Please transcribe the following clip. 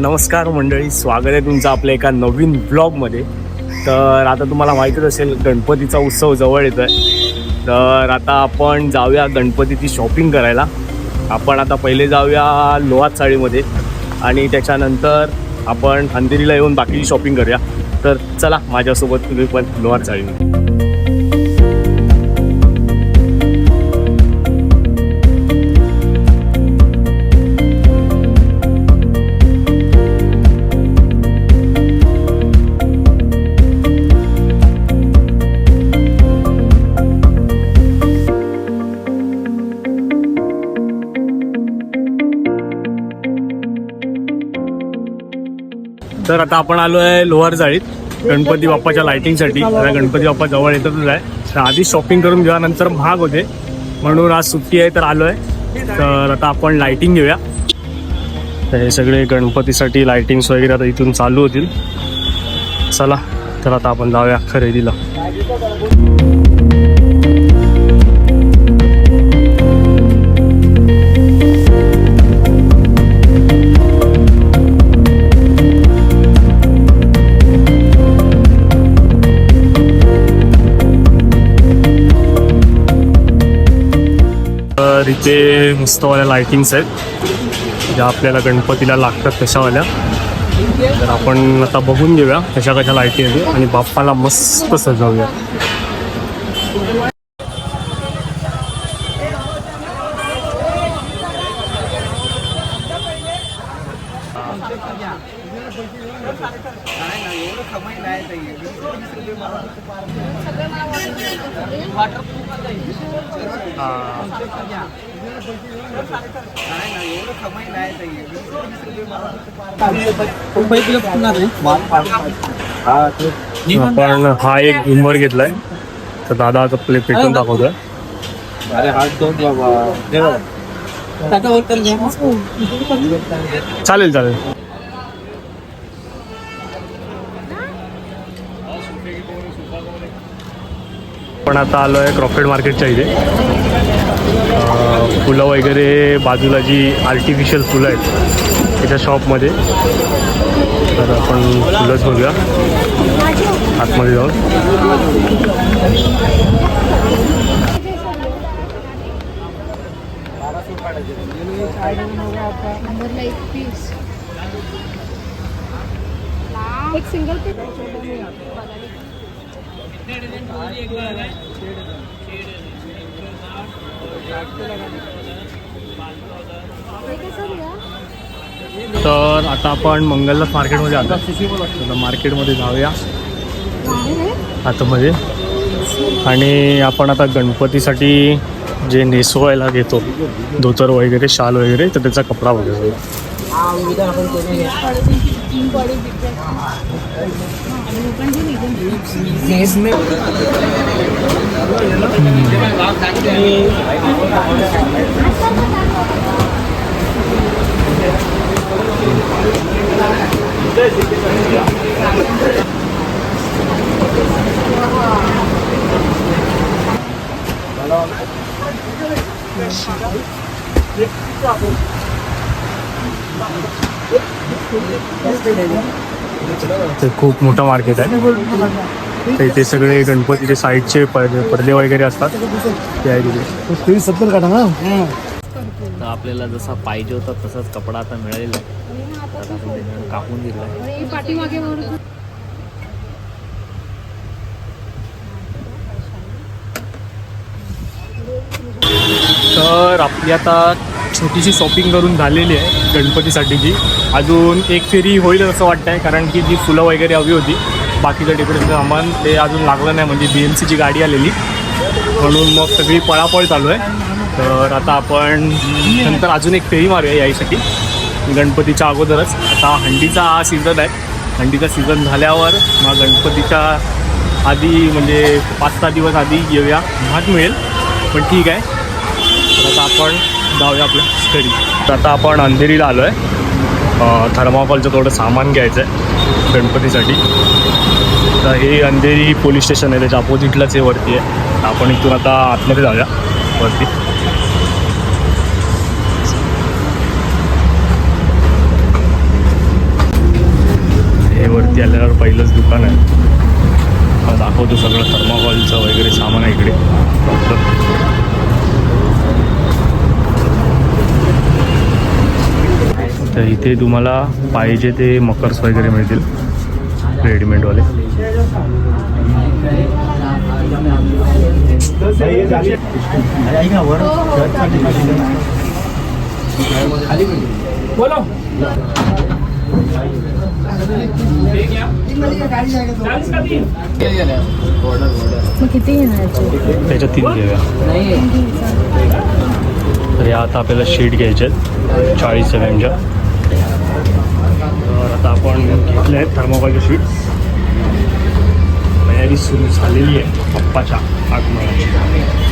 नमस्कार मंडळी स्वागत आहे तुमचं आपल्या एका नवीन ब्लॉगमध्ये तर आता तुम्हाला माहीतच असेल गणपतीचा उत्सव जवळ येतो आहे तर आता आपण जाऊया गणपतीची शॉपिंग करायला. आपण आता पहिले जाऊया लोहार साडीमध्ये आणि त्याच्यानंतर आपण अंधेरीला येऊन बाकीची शॉपिंग करूया. तर चला माझ्यासोबत तुम्ही पण लोहार साडीमध्ये. तर आता आपण आलो आहे लोहार जाळीत गणपती बाप्पाच्या लायटिंगसाठी गणपती बाप्पा जवळ येतच आहे. तर आधी शॉपिंग करून घेऊया नंतर महाग होते. म्हणून आज सुट्टी आहे तर आलो आहे तर आता आपण लायटिंग घेऊया. तर हे सगळे गणपतीसाठी लायटिंग्स वगैरे आता इथून चालू होतील. चला तर आता आपण जाऊया खरेदीला. तर इथे मस्तवाल्या लायटिंग्स आहेत. ज्या आपल्याला गणपतीला लागतात तशावाल्या. तर आपण आता बघून घेऊया कशा कशा लाईटी आहेत आणि बाप्पाला मस्त सजवूया. आपण हा एक घुमर घेतलाय तर दादा आता प्ले पेटून दाखवतोय अरे हात दोन बाबा चालेल चालेल आपण आता आलो आहे क्रॉफेड मार्केटच्या इथे. फुलं वगैरे बाजूला जी आर्टिफिशियल फुलं आहेत त्याच्या शॉपमध्ये तर आपण फुलंच बघूया. आतमध्ये जाऊन. एक एक तर आता आपण मंगलदास मार्केटमध्ये आता आता मार्केटमध्ये जाऊया. आतमध्ये. आणि आपण आता गणपतीसाठी जे नेसवायला घेतो धोतर वगैरे शाल वगैरे तर त्याचा कपडा वगैरे तीन बॉडी दिसते आणि लोकांची नाही तेच नाही Yeah. ते खूप मोठं मार्केट आहे. तर इथे सगळे गणपतीचे साईडचे पडदे वगैरे असतात. ते आहे तिथे. सत्तर काढा ना. तर आपल्याला जसा पाहिजे होता तसाच कपडा आता मिळालेला तर आपण कापून दिला आहे. तर आपली आता छोटीशी शॉपिंग करून झालेली आहे गणपतीसाठीची. अजून एक फेरी होईल असं वाटतं आहे कारण की जी फुलं वगैरे हवी होती बाकीचं डेकोरेशन सामान ते अजून लागलं नाही म्हणजे बी एम सीची गाडी आलेली. म्हणून मग सगळी पळापळ चालू आहे. तर आता आपण नंतर अजून एक फेरी मारूया यायसाठी. गणपतीच्या अगोदरच. आता हंडीचा हा सीझन आहे. हंडीचा सीझन झाल्यावर मग गणपतीच्या आधी म्हणजे पाच सहा दिवस आधी येऊया. महाग मिळेल. पण ठीक आहे. तर आता आपण जाऊया आपल्या स्टडी तर आता आपण अंधेरीला आलो आहे थर्माकॉलचं थोडं सामान घ्यायचं आहे गणपतीसाठी. तर हे अंधेरी पोलीस स्टेशन आहे त्याच्या अपोजिटलाच हे वरती आहे. आपण इथून आता आतमध्ये जाऊया वरती. हे वरती आल्यावर पहिलंच दुकान आहे. दाखवतो सगळं थर्माकॉलचं वगैरे सामान आहे इकडे. तर इथे तुम्हाला पाहिजे ते मकर्स वगैरे मिळतील. रेडीमेडवाले मग किती घेणार त्याच्या तीन घेऊया. तर या आता आपल्याला शीट घ्यायचे आहेत. चाळीस एम एमच्या तर आता आपण घेतले आहेत थर्मोकॉलच्या शीट्स तयारी सुरू झालेली आहे. पप्पाच्या आगमनाची.